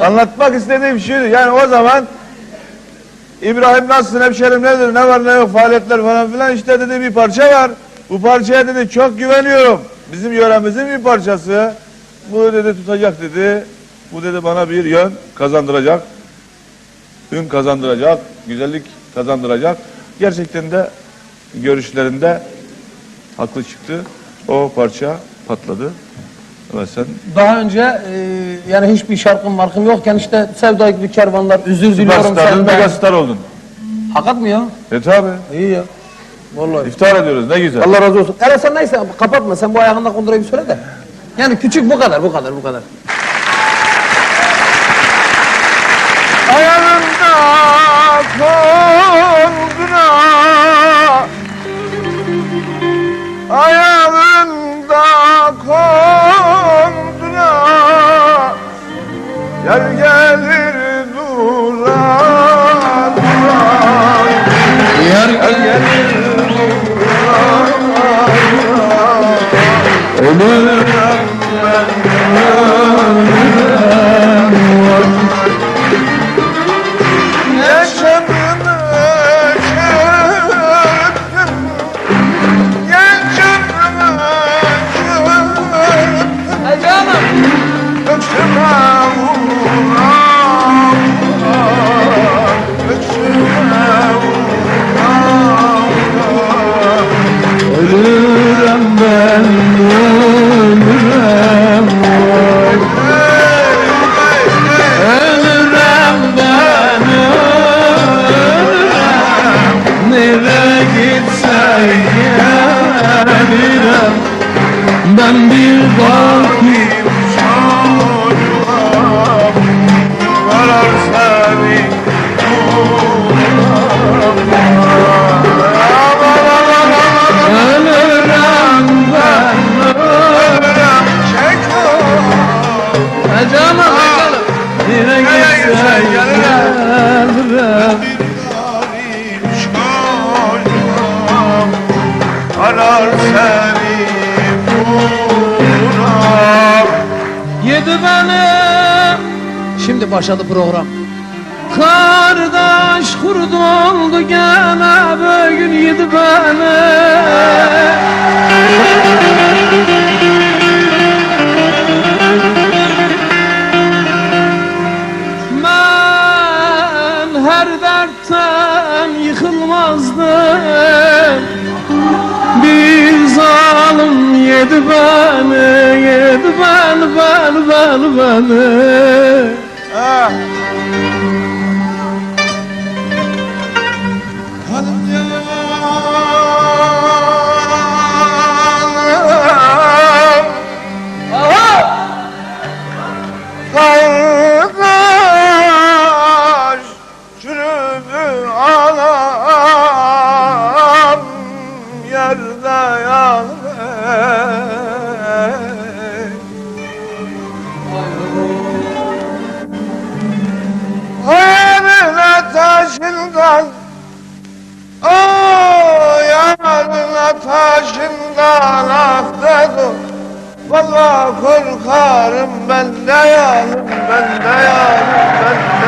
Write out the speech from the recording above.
Anlatmak istediğim şuydu. Yani o zaman İbrahim nasılsın hemşerim nedir ne var ne yok faaliyetler falan filan işte dedi bir parça var. Bu parçaya dedi çok güveniyorum. Bizim yöremizin bir parçası. Bu dedi tutacak dedi. Bu dedi bana bir yön kazandıracak. Ün kazandıracak. Güzellik kazandıracak. Gerçekten de görüşlerinde haklı çıktı. O parça patladı. Evet sen Daha önce e, yani hiçbir şarkım markım yokken işte Sevda gibi kervanlar özür diliyorum süperstardın, senden. megastar oldun. Hakikat mı ya? E tabi. İyi ya. Vallahi. İftar ediyoruz ne güzel. Allah razı olsun. Eren sen neyse kapatma sen bu ayağında kundurayı bir söyle de. Yani küçük bu kadar bu kadar bu kadar. Ayağında konduna Gel gelir dura Gel gelir dura Ölürüm. Ben Ben bir bakayım çocuğa Arar seni. Nereye gitsen gelirim çocuğum arar seni Yedi beni. Şimdi başladı program. Kardeş kurd oldu gene bugün yedi beni. Ben her dertten yıkılmazdım. Bir zalim yedi beni, beni, beni, beni, beni. Ah. Kardeş çürüdü anam taşından aktadım Vallahi korkarım ben de yanım ben de yanım ben de